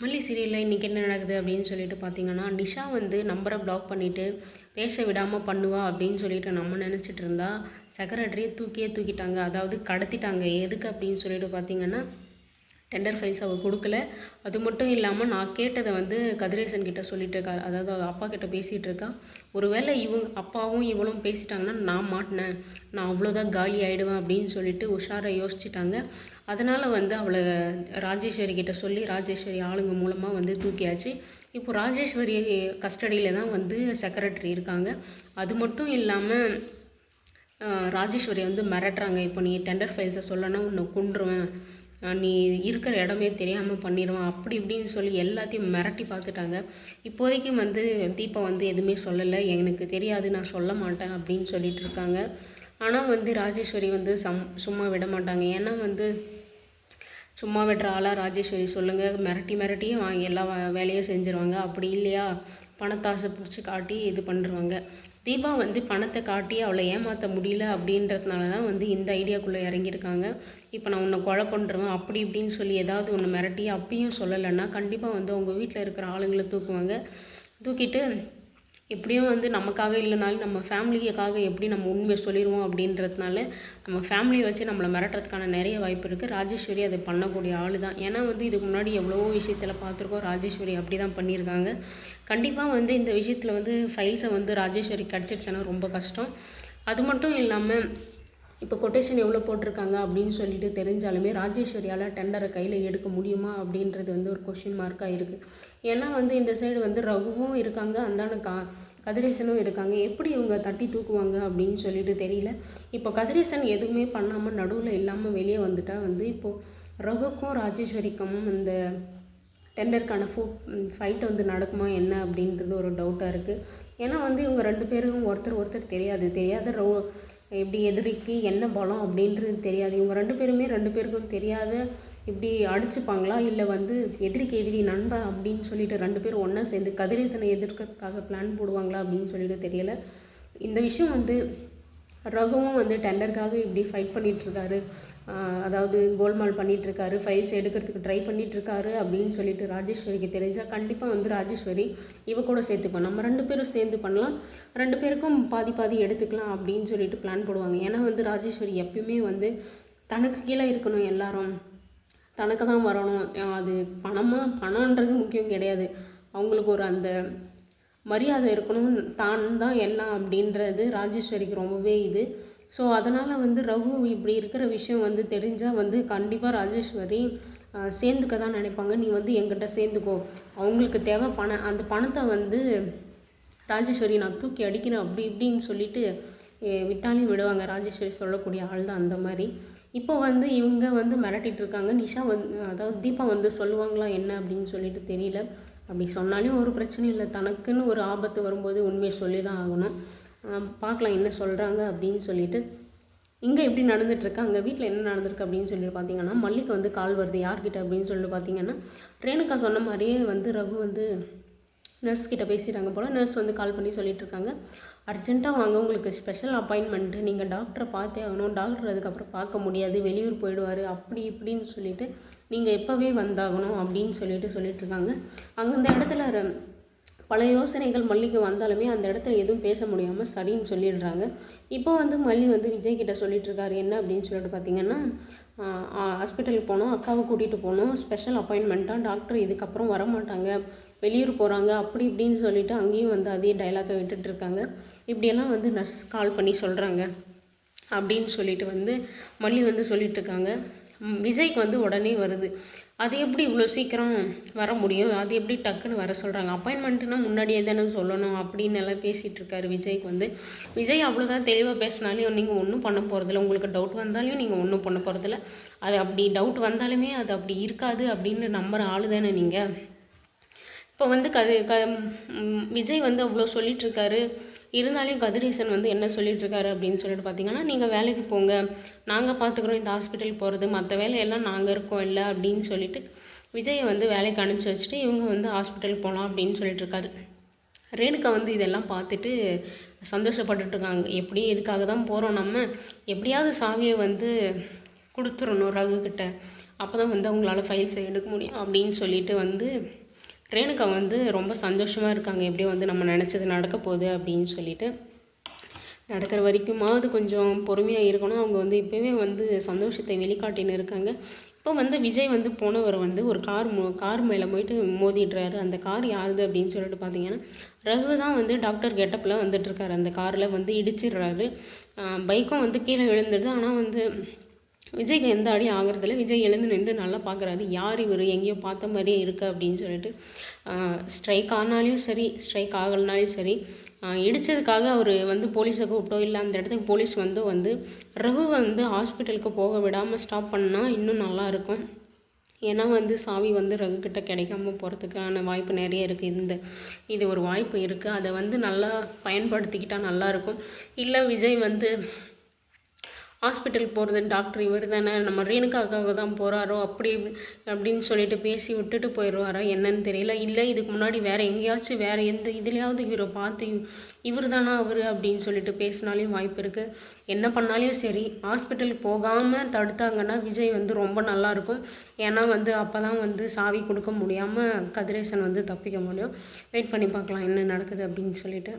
மல்லி சீரியலில் இன்றைக்கி என்ன நடக்குது அப்படின்னு சொல்லிட்டு பார்த்தீங்கன்னா நிஷா வந்து நம்பரை பிளாக் பண்ணிவிட்டு பேச விடாமல் பண்ணுவா அப்படின்னு சொல்லிட்டு நம்ம நினச்சிட்டு இருந்தா செக்ரட்டரியை தூக்கியே தூக்கிட்டாங்க. அதாவது கடத்திட்டாங்க. எதுக்கு அப்படின்னு சொல்லிட்டு பார்த்தீங்கன்னா டெண்டர் ஃபைல்ஸ் அவள் கொடுக்கல. அது மட்டும் இல்லாமல் நான் கேட்டதை வந்து கதிரேசன் கிட்ட சொல்லிட்டு இருக்கா அதாவது அவள் அப்பா கிட்ட பேசிகிட்டு இருக்கா. ஒருவேளை இவங்க அப்பாவும் இவளும் பேசிட்டாங்கன்னா நான் மாட்டினேன். நான் அவ்வளோதான் காலி ஆகிடுவேன் அப்படின்னு சொல்லிட்டு உஷாரை யோசிச்சிட்டாங்க. அதனால் வந்து அவளை ராஜேஸ்வரி கிட்ட சொல்லி ராஜேஸ்வரி ஆளுங்க மூலமாக வந்து தூக்கியாச்சு. இப்போ ராஜேஸ்வரி கஸ்டடியில் தான் வந்து செக்ரட்டரி இருக்காங்க. அது மட்டும் இல்லாமல் ராஜேஸ்வரி வந்து மிரட்டுறாங்க. இப்போ நீ டெண்டர் ஃபைல்ஸை சொல்லணும் உன்னை கொன்றுவேன். நீ இருக்கிற இடமே தெரியாமல் பண்ணிடுவான் அப்படி இப்படின்னு சொல்லி எல்லாத்தையும் மிரட்டி பார்த்துட்டாங்க. இப்போதைக்கு வந்து தீபா வந்து எதுவுமே சொல்லலை. எனக்கு தெரியாது நான் சொல்ல மாட்டேன் அப்படின்னு சொல்லிட்டு இருக்காங்க. ஆனால் வந்து ராஜேஸ்வரி வந்து சம் சும்மா விட மாட்டாங்க. ஏன்னா வந்து சும்மா விடுற ஆளாக ராஜேஸ்வரி சொல்லுங்கள் மிரட்டி மிரட்டியும் வாங்கி எல்லா வேலையும் செஞ்சுருவாங்க. அப்படி இல்லையா? பணத்தாசை பிடிச்சி காட்டி இது பண்ணுருவாங்க. தீபா வந்து பணத்தை காட்டி அவளை ஏமாற்ற முடியல அப்படின்றதுனால தான் வந்து இந்த ஐடியாக்குள்ளே இறங்கியிருக்காங்க. இப்போ நான் உன்னை கொலை பண்ணுறேன் அப்படி இப்படின்னு சொல்லி ஏதாவது ஒன்று மிரட்டி அப்பயும் சொல்லலைன்னா கண்டிப்பாக வந்து அவங்க வீட்டில் இருக்கிற ஆளுங்களை தூக்குவாங்க. தூக்கிட்டு எப்படியும் வந்து நமக்காக இல்லைனாலும் நம்ம ஃபேமிலிக்காக எப்படி நம்ம உண்மையை சொல்லிடுவோம் அப்படின்றதுனால நம்ம ஃபேமிலியை வச்சு நம்மளை மிரட்டுறதுக்கான நிறைய வாய்ப்பு இருக்குது ராஜேஸ்வரி அதை பண்ணக்கூடிய ஆள் தான் ஏன்னா வந்து இதுக்கு முன்னாடி எவ்வளவோ விஷயத்தில் பார்த்துருக்கோம். ராஜேஸ்வரி அப்படி தான் பண்ணியிருக்காங்க. கண்டிப்பாக வந்து இந்த விஷயத்தில் வந்து ஃபைல்ஸை வந்து ராஜேஸ்வரி கிடச்சிடுச்சுன்னா ரொம்ப கஷ்டம். அது மட்டும் இல்லாமல் இப்போ கொட்டேஷன் எவ்வளோ போட்டிருக்காங்க அப்படின்னு சொல்லிட்டு தெரிஞ்சாலுமே ராஜேஸ்வரியால் டெண்டரை கையில் எடுக்க முடியுமா அப்படின்றது வந்து ஒரு கொஷின் மார்க்காக இருக்குது ஏன்னா வந்து இந்த சைடு வந்து ரகுவும் இருக்காங்க அந்தாண்ட கா கதிரேசனும் இருக்காங்க. எப்படி இவங்க தட்டி தூக்குவாங்க அப்படின்னு சொல்லிட்டு தெரியல. இப்போ கதிரேசன் எதுவுமே பண்ணாமல் நடுவில் இல்லாமல் வெளியே வந்துட்டா வந்து இப்போது ரகுக்கும் ராஜேஸ்வரிக்கும் இந்த டெண்டருக்கான ஃபுட் ஃபைட் வந்து நடக்குமா என்ன அப்படின்றது ஒரு டவுட்டாக இருக்குது ஏன்னா வந்து இவங்க ரெண்டு பேரும் ஒருத்தர் ஒருத்தர் தெரியாது. தெரியாத ரோ எப்படி எதிரிக்கு என்ன பலம் அப்படின்றது தெரியாது. இவங்க ரெண்டு பேருமே ரெண்டு பேருக்கும் தெரியாத இப்படி அடிச்சுப்பாங்களா? இல்லை வந்து எதிரிக்கு எதிரி நண்பன் அப்படின்னு சொல்லிட்டு ரெண்டு பேரும் ஒன்றா சேர்ந்து கதிரேசனை எதிர்க்கிறதுக்காக பிளான் போடுவாங்களா அப்படின்னு சொல்லிட்டு தெரியல. இந்த விஷயம் வந்து ரகுவும் வந்து டெண்டருக்காக இப்படி ஃபைட் பண்ணிகிட்ருக்காரு அதாவது கோல்மால் பண்ணிகிட்ருக்காரு ஃபைல்ஸ் எடுக்கிறதுக்கு ட்ரை பண்ணிகிட்ருக்காரு அப்படின்னு சொல்லிட்டு ராஜேஸ்வரிக்கு தெரிஞ்சால் கண்டிப்பாக வந்து ராஜேஸ்வரி இவ கூட சேர்த்துப்போம் நம்ம ரெண்டு பேரும் சேர்ந்து பண்ணலாம். ரெண்டு பேருக்கும் பாதி பாதி எடுத்துக்கலாம் அப்படின்னு சொல்லிட்டு பிளான் போடுவாங்க. ஏன்னா வந்து ராஜேஸ்வரி எப்பயுமே வந்து தனக்கு கீழே இருக்கணும் எல்லாரும். தனக்கு தான் வரணும். அது பணமாக பணன்றது முக்கியம் கிடையாது. அவங்களுக்கு ஒரு அந்த மரியாதை இருக்கணும் தான் தான் எல்லாம் அப்படின்றது ராஜேஸ்வரிக்கு ரொம்பவே இது. ஸோ அதனால் வந்து ரகு இப்படி இருக்கிற விஷயம் வந்து தெரிஞ்சால் வந்து கண்டிப்பாக ராஜேஸ்வரி சேர்ந்துக்க தான் நினைப்பாங்க. நீ வந்து எங்கிட்ட சேர்ந்துக்கோ. அவங்களுக்கு தேவை பணம் அந்த பணத்தை வந்து ராஜேஸ்வரி நான் தூக்கி அடிக்கிறேன் அப்படி இப்படின்னு சொல்லிட்டு விட்டாலையும் விடுவாங்க. ராஜேஸ்வரி சொல்லக்கூடிய ஆள் தான் அந்த மாதிரி. இப்போ வந்து இவங்க வந்து மிரட்டிட்டு இருக்காங்க. நிஷா வந்து அதாவது தீபா வந்து சொல்லுவாங்களா என்ன அப்படின்னு சொல்லிட்டு தெரியல. அப்படி சொன்னாலும் ஒரு பிரச்சனையும் இல்லை. தனக்குன்னு ஒரு ஆபத்து வரும்போது உண்மையை சொல்லி தான் ஆகணும் பார்க்கலாம் என்ன சொல்கிறாங்க அப்படின்னு சொல்லிட்டு. இங்கே எப்படி நடந்துகிட்ருக்கு அங்கே வீட்டில் என்ன நடந்திருக்கு அப்படின்னு சொல்லிட்டு பார்த்தீங்கன்னா மல்லிக்கு வந்து கால் வருது யார்கிட்ட அப்படின்னு சொல்லிட்டு பார்த்தீங்கன்னா ரேணுக்கா சொன்ன மாதிரியே வந்து ரகு வந்து நர்ஸ் கிட்ட பேசிடுறாங்க போல். நர்ஸ் வந்து கால் பண்ணி சொல்லிட்டு இருக்காங்க. அர்ஜென்ட்டாக வாங்க உங்களுக்கு ஸ்பெஷல் அப்பாயின்மெண்ட்டு நீங்கள் டாக்டரை பார்த்தே ஆகணும். டாக்டர் அதுக்கப்புறம் பார்க்க முடியாது. வெளியூர் போயிடுவார். அப்படி இப்படின்னு சொல்லிட்டு நீங்கள் எப்போவே வந்தாகணும் அப்படின்னு சொல்லிட்டு சொல்லிட்டு இருக்காங்க அங்கே அந்த இடத்துல பல யோசனைகள் மல்லிக்கு வந்தாலுமே அந்த இடத்துல எதுவும் பேச முடியாமல் சரின்னு சொல்லிடுறாங்க. இப்போ வந்து மல்லி வந்து விஜய் கிட்ட சொல்லிட்டு இருக்காரு என்ன அப்படின்னு சொல்லிட்டு பார்த்தீங்கன்னா ஹாஸ்பிட்டலுக்கு போனோம் அக்காவை கூட்டிகிட்டு போகணும் ஸ்பெஷல் அப்பாயின்மெண்ட்டாக டாக்டர் இதுக்கப்புறம் வர மாட்டாங்க வெளியூர் போகிறாங்க அப்படி இப்படின்னு சொல்லிட்டு அங்கேயும் வந்து அதே டைலாக்கை விட்டுட்ருக்காங்க இப்படியெல்லாம் வந்து நர்ஸ் கால் பண்ணி சொல்கிறாங்க அப்படின்னு சொல்லிட்டு வந்து மல்லி வந்து சொல்லிகிட்ருக்காங்க விஜய்க்கு வந்து உடனே வருது. அது எப்படி இவ்வளோ சீக்கிரம் வர முடியும்? அது எப்படி டக்குன்னு வர சொல்கிறாங்க அப்பாயின்மெண்ட்டுனா முன்னாடியே தானே சொல்லணும் அப்படின்னு எல்லாம் பேசிகிட்டு இருக்காரு விஜய்க்கு வந்து. விஜய் அவ்வளோதான் தெளிவாக பேசினாலையும் நீங்கள் ஒன்றும் பண்ண போகிறதில்ல உங்களுக்கு டவுட் வந்தாலையும் நீங்கள் ஒன்றும் பண்ண போகிறதில்ல அது அப்படி டவுட் வந்தாலுமே அது அப்படி இருக்காது அப்படின்னு நம்புகிற ஆள் தானே நீங்கள் இப்போ வந்து கது க விஜய் வந்து அவ்வளோ சொல்லிகிட்ருக்காரு இருந்தாலும் கதிரேசன் வந்து என்ன சொல்லிகிட்ருக்காரு அப்படின்னு சொல்லிட்டு பார்த்தீங்கன்னா நீங்கள் வேலைக்கு போங்க. நாங்கள் பார்த்துக்குறோம் இந்த ஹாஸ்பிட்டல் போகிறது மற்ற வேலையெல்லாம் நாங்கள் இருக்கோம் இல்லை அப்படின்னு சொல்லிட்டு விஜயை வந்து வேலைக்கு அனுப்பிச்சி வச்சுட்டு இவங்க வந்து ஹாஸ்பிட்டல் போகலாம் அப்படின்னு சொல்லிட்டுருக்காரு. ரேணுகா வந்து இதெல்லாம் பார்த்துட்டு சந்தோஷப்பட்டுட்ருக்காங்க. எப்படி இதுக்காக தான் போகிறோம் நம்ம. எப்படியாவது சாவியை வந்து கொடுத்துடணும் ரகுக்கிட்ட அப்போ தான் வந்து அவங்களால ஃபைல்ஸை எடுக்க முடியும் அப்படின்னு சொல்லிட்டு வந்து ரேணுகா வந்து ரொம்ப சந்தோஷமாக இருக்காங்க. எப்படியோ வந்து நம்ம நினச்சது நடக்க போகுது அப்படின்னு சொல்லிட்டு. நடக்கிற வரைக்குமாவது கொஞ்சம் பொறுமையாக இருக்கணும். அவங்க வந்து இப்போவே வந்து சந்தோஷத்தை வெளிக்காட்டின்னு இருக்காங்க. இப்போ வந்து விஜய் வந்து போனவர் வந்து ஒரு கார் மோ கார் மேலே போயிட்டு மோதிடுறாரு. அந்த கார் யாருது அப்படின்னு சொல்லிட்டு பார்த்தீங்கன்னா ரகு தான் வந்து டாக்டர் கெட்டப்பில் வந்துட்டுருக்காரு அந்த காரில் வந்து இடிச்சிடுறாரு. பைக்கும் வந்து கீழே விழுந்துடுது. ஆனால் வந்து விஜய்க்கு எந்த அடியும் ஆகிறதில்ல. விஜய் எழுந்து நின்று நல்லா பார்க்குறாரு யார் இவர்? எங்கேயோ பார்த்த மாதிரியே இருக்கு அப்படின்னு சொல்லிட்டு ஸ்ட்ரைக் ஆனாலையும் சரி ஸ்ட்ரைக் ஆகலைனாலையும் சரி இடித்ததுக்காக அவர் வந்து போலீஸை கூப்பிட்டோ இல்லை அந்த இடத்துக்கு போலீஸ் வந்து வந்து ரகு வந்து ஹாஸ்பிட்டலுக்கு போக விடாமல் ஸ்டாப் பண்ணால் இன்னும் நல்லாயிருக்கும் ஏன்னா வந்து சாவி வந்து ரகு கிட்ட கிடைக்காம போகிறதுக்கான வாய்ப்பு நிறைய இருக்குது இந்த இது ஒரு வாய்ப்பு இருக்குது அதை வந்து நல்லா பயன்படுத்திக்கிட்டால் நல்லாயிருக்கும் இல்லை விஜய் வந்து ஹாஸ்பிட்டல் போகிறது டாக்டர் இவர் தானே நம்ம ரேணுகாக்காக தான் போகிறாரோ அப்படி அப்படின்னு சொல்லிட்டு பேசி விட்டுட்டு போயிடுவாரா என்னன்னு தெரியல. இல்லை இதுக்கு முன்னாடி வேறு எங்கேயாச்சும் வேறு எந்த இதுலேயாவது இவரை பார்த்து இவர் தானா அவர் அப்படின்னு சொல்லிட்டு பேசினாலையும் வாய்ப்பு இருக்குது என்ன பண்ணாலையும் சரி ஹாஸ்பிட்டல் போகாமல் தடுத்தாங்கன்னா விஜய் வந்து ரொம்ப நல்லாயிருக்கும் ஏன்னா வந்து அப்போ தான் வந்து சாவி கொடுக்க முடியாமல் கதிரேசன் வந்து தப்பிக்க முடியும். வெயிட் பண்ணி பார்க்கலாம் என்ன நடக்குது அப்படின்னு சொல்லிட்டு.